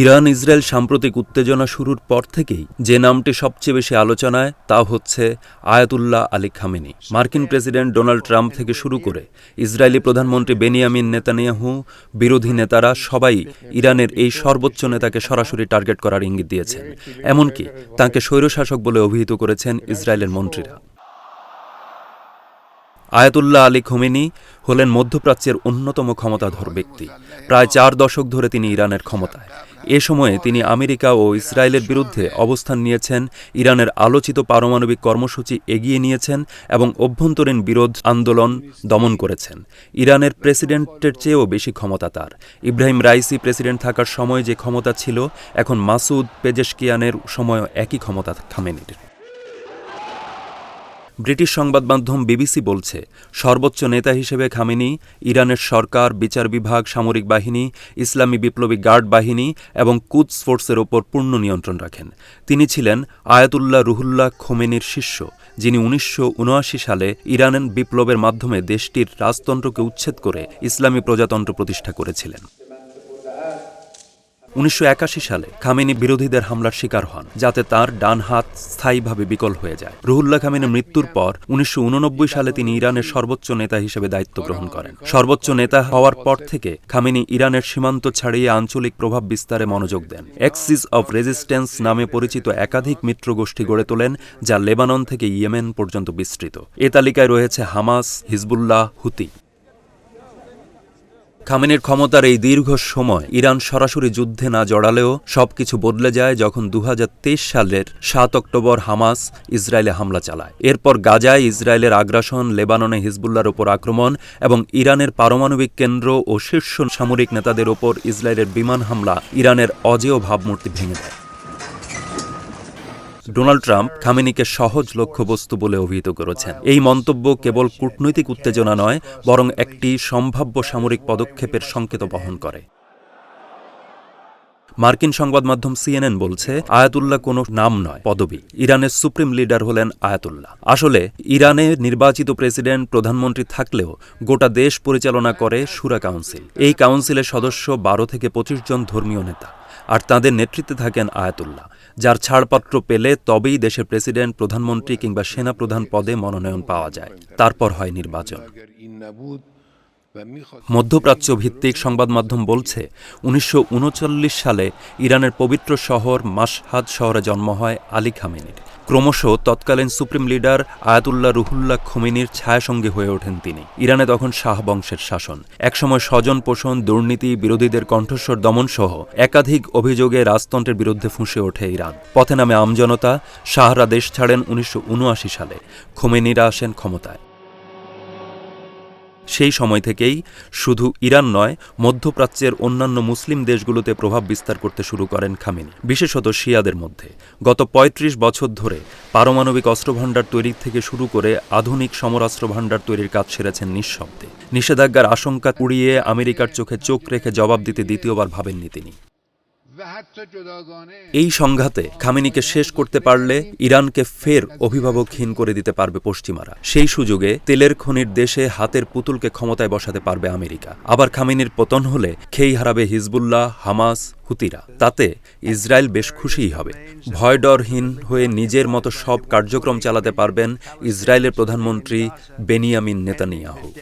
Iran Israel সাম্প্রতিক উত্তেজনা শুরুর পর থেকেই যে নামটি সবচেয়ে বেশি আলোচনায় তা হচ্ছে আয়াতুল্লাহ আলী খামেনি। মার্কিন প্রেসিডেন্ট ডোনাল্ড ট্রাম্প থেকে শুরু করে ইসরায়েলি প্রধানমন্ত্রী বেনিয়ামিন নেতানিয়াহু, বিরোধী নেতারা সবাই ইরানের এই সর্বোচ্চ নেতাকে সরাসরি টার্গেট করার ইঙ্গিত দিয়েছেন। এমনকি তাঁকে স্বৈরশাসক বলে অভিহিত করেছেন ইসরায়েলের মন্ত্রীরা। আয়াতুল্লাহ আলী খোমেনি হলেন মধ্যপ্রাচ্যের অন্যতম ক্ষমতাধর ব্যক্তি। প্রায় চার দশক ধরে তিনি ইরানের ক্ষমতায়। এ সময়ে তিনি আমেরিকা ও ইসরায়েলের বিরুদ্ধে অবস্থান নিয়েছেন, ইরানের আলোচিত পারমাণবিক কর্মসূচি এগিয়ে নিয়েছেন এবং অভ্যন্তরীণ বিরোধ আন্দোলন দমন করেছেন। ইরানের প্রেসিডেন্টের চেয়েও বেশি ক্ষমতা তার। ইব্রাহিম রাইসি প্রেসিডেন্ট থাকার সময় যে ক্ষমতা ছিল, এখন মাসুদ পেজেশকিয়ানের সময় একই ক্ষমতা খামেনির ব্রিটিশ সংবাদ মাধ্যম বিবিসি বলছে, সর্বোচ্চ নেতা হিসেবে খামেনি, ইরানের সরকার, বিচার বিভাগ, সামরিক বাহিনী, ইসলামী বিপ্লবী গার্ড বাহিনী এবং কুদস ফোর্সের ওপর পূর্ণ নিয়ন্ত্রণ রাখেন। তিনি ছিলেন আয়াতুল্লাহ রুহুল্লাহ খোমেনির শিষ্য, যিনি উনিশশো উনআশি সালে ইরানের বিপ্লবের মাধ্যমে দেশটির রাজতন্ত্রকে উচ্ছেদ করে ইসলামী প্রজাতন্ত্র প্রতিষ্ঠা করেছিলেন। উনিশশো একাশি সালে খামেনি বিরোধীদের হামলার শিকার হন, যাতে তার ডান হাত স্থায়ীভাবে বিকল হয়ে যায়। রুহুল্লাহ খামেনির মৃত্যুর পর উনিশশো উননব্বই সালে তিনি ইরানের সর্বোচ্চ নেতা হিসেবে দায়িত্ব গ্রহণ করেন। সর্বোচ্চ নেতা হওয়ার পর থেকে খামেনি ইরানের সীমান্ত ছাড়িয়ে আঞ্চলিক প্রভাব বিস্তারে মনোযোগ দেন। এক্সিস অব রেজিস্ট্যান্স নামে পরিচিত একাধিক মিত্র গোষ্ঠী গড়ে তোলেন, যা লেবানন থেকে ইয়েমেন পর্যন্ত বিস্তৃত। এ তালিকায় রয়েছে হামাস, হিজবুল্লাহ, হুতি। খামেনির ক্ষমতার এই দীর্ঘ সময় ইরান সরাসরি যুদ্ধে না জড়ালেও সবকিছু বদলে যায় যখন দু হাজার তেইশ সালের সাত অক্টোবর হামাস ইসরায়েলে হামলা চালায়। এরপর গাজায় ইসরায়েলের আগ্রাসন, লেবাননে হিজবুল্লার ওপর আক্রমণ এবং ইরানের পারমাণবিক কেন্দ্র ও শীর্ষ সামরিক নেতাদের ওপর ইসরায়েলের বিমান হামলা ইরানের অজেয় ভাবমূর্তি ভেঙে দেয়। ডোনাল্ড ট্রাম্প খামেনিকে সহজ লক্ষ্যবস্তু বলে অভিহিত করেছেন। এই মন্তব্য কেবল কূটনৈতিক উত্তেজনা নয়, বরং একটি সম্ভাব্য সামরিক পদক্ষেপের সংকেত বহন করে। মার্কিন সংবাদ মাধ্যম সিএনএন বলছে, আয়াতুল্লাহ কোনো নাম নয়, পদবি। ইরানের সুপ্রিম লিডার হলেন আয়াতুল্লাহ। আসলে, ইরানে নির্বাচিত প্রেসিডেন্ট, প্রধানমন্ত্রী থাকলেও গোটা দেশ পরিচালনা করে সুরা কাউন্সিল। এই কাউন্সিলের সদস্য বারো থেকে পঁচিশ জন ধর্মীয় নেতা। আর তাদের নেতৃত্বে থাকেন আয়াতুল্লাহ, যার ছাড়পত্র পেলে তবেই দেশের প্রেসিডেন্ট, প্রধানমন্ত্রী কিংবা সেনা প্রধান পদে মনোনয়ন পাওয়া যায়। তারপর হয় নির্বাচন। মধ্যপ্রাচ্য ভিত্তিক সংবাদ মাধ্যম বলছে, উনিশশো উনচল্লিশ সালে ইরানের পবিত্র শহর মাসহাদ শহরে জন্ম হয় আলী খামেনির। ক্রমশ তৎকালীন সুপ্রিম লিডার আয়াতুল্লাহ রুহুল্লাহ খোমিনির ছায়াসঙ্গী হয়ে ওঠেন তিনি। ইরানে তখন শাহ বংশের শাসন। একসময় স্বজন পোষণ, দুর্নীতি, বিরোধীদের কণ্ঠস্বর দমন সহ একাধিক অভিযোগে রাজতন্ত্রের বিরুদ্ধে ফুঁসে ওঠে ইরান। পথে নামে আমজনতা, শাহরা দেশ ছাড়েন উনিশশো উনআশি সালে। খোমেনিরা আসেন ক্ষমতায়। সেই সময় থেকেই শুধু ইরান নয়, মধ্যপ্রাচ্যের অন্যান্য মুসলিম দেশগুলোতে প্রভাব বিস্তার করতে শুরু করেন খামেনি, বিশেষত শিয়াদের মধ্যে। গত ৩৫ বছর ধরে পারমাণবিক অস্ত্রভাণ্ডার তৈরি থেকে শুরু করে আধুনিক সমরাস্ত্র ভাণ্ডার তৈরির কাজ সেরেছেন নিঃশব্দে। নিষেধাজ্ঞার আশঙ্কা উড়িয়ে আমেরিকার চোখে চোখ রেখে জবাব দিতে দ্বিতীয়বার ভাবেননি তিনি। এই সংঘাতে খামেনিকে শেষ করতে পারলে ইরানকে ফের অভিভাবকহীন করে দিতে পারবে পশ্চিমারা। সেই সুযোগে তেলের খনির দেশে হাতের পুতুলকে ক্ষমতায় বসাতে পারবে আমেরিকা। আবার খামেনির পতন হলে খেই হারাবে হিজবুল্লাহ, হামাস, হুতিরা। তাতে ইসরায়েল বেশ খুশিই হবে। ভয়ডরহীন হয়ে নিজের মতো সব কার্যক্রম চালাতে পারবেন ইসরায়েলের প্রধানমন্ত্রী বেনিয়ামিন নেতানিয়াহু।